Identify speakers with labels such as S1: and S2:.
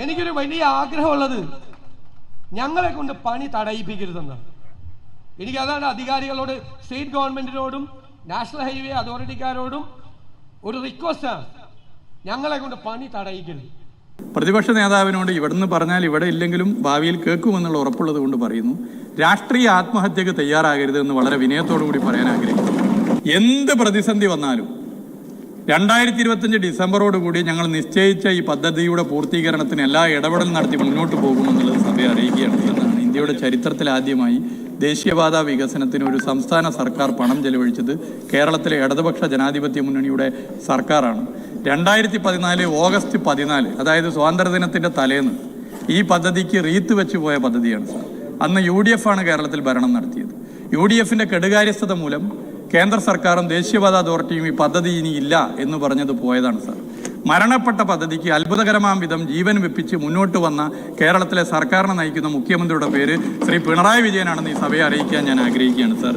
S1: എനിക്കൊരു വലിയ ആഗ്രഹമുള്ളത് ഞങ്ങളെ കൊണ്ട് പണി തടയിപ്പിക്കരുതെന്നാണ് എനിക്ക് അതാണ് അധികാരികളോട് സ്റ്റേറ്റ് ഗവൺമെന്റിനോടും നാഷണൽ ഹൈവേ അതോറിറ്റിക്കാരോടും ഒരു റിക്വസ്റ്റാണ് ഞങ്ങളെ കൊണ്ട് പണി തടയിക്കരുത്.
S2: പ്രതിപക്ഷ നേതാവിനോട് ഇവിടുന്ന് പറഞ്ഞാൽ ഇവിടെ ഇല്ലെങ്കിലും ഭാവിയിൽ കേൾക്കുമെന്നുള്ള ഉറപ്പുള്ളത് കൊണ്ട് പറയുന്നു. രാഷ്ട്രീയ ആത്മഹത്യക്ക് തയ്യാറാകരുത് എന്ന് വളരെ വിനയത്തോടു കൂടി പറയാൻ ആഗ്രഹിക്കുന്നു. എന്ത് പ്രതിസന്ധി വന്നാലും രണ്ടായിരത്തി ഇരുപത്തിയഞ്ച് ഡിസംബറോടുകൂടി ഞങ്ങൾ നിശ്ചയിച്ച ഈ പദ്ധതിയുടെ പൂർത്തീകരണത്തിന് എല്ലാ ഇടപെടൽ നടത്തി മുന്നോട്ട് പോകുമെന്നുള്ളത് സഭയെ അറിയിക്കുകയാണ്. എന്നാണ് ഇന്ത്യയുടെ ചരിത്രത്തിൽ ആദ്യമായി ദേശീയപാത വികസനത്തിന് ഒരു സംസ്ഥാന സർക്കാർ പണം ചെലവഴിച്ചത് കേരളത്തിലെ ഇടതുപക്ഷ ജനാധിപത്യ മുന്നണിയുടെ സർക്കാരാണ്. രണ്ടായിരത്തി പതിനാല് ഓഗസ്റ്റ് പതിനാല് അതായത് സ്വാതന്ത്ര്യദിനത്തിന്റെ തലേന്ന് ഈ പദ്ധതിക്ക് റീത്ത് വെച്ച് പോയ പദ്ധതിയാണ് സാർ. അന്ന് യു ഡി എഫ് ആണ് കേരളത്തിൽ ഭരണം നടത്തിയത്. യു ഡി എഫിന്റെ കെടുകാര്യസ്ഥത മൂലം കേന്ദ്ര സർക്കാരും ദേശീയപാത അതോറിറ്റിയും ഈ പദ്ധതി ഇനി ഇല്ല എന്ന് പറഞ്ഞത് പോയതാണ് സർ. മരണപ്പെട്ട പദ്ധതിക്ക് അത്ഭുതകരമാം വിധം ജീവൻ വെപ്പിച്ച് മുന്നോട്ട് വന്ന കേരളത്തിലെ സർക്കാരിനെ നയിക്കുന്ന മുഖ്യമന്ത്രിയുടെ പേര് ശ്രീ പിണറായി വിജയനാണെന്ന് ഈ സഭയെ അറിയിക്കാൻ ഞാൻ ആഗ്രഹിക്കുകയാണ് സാർ.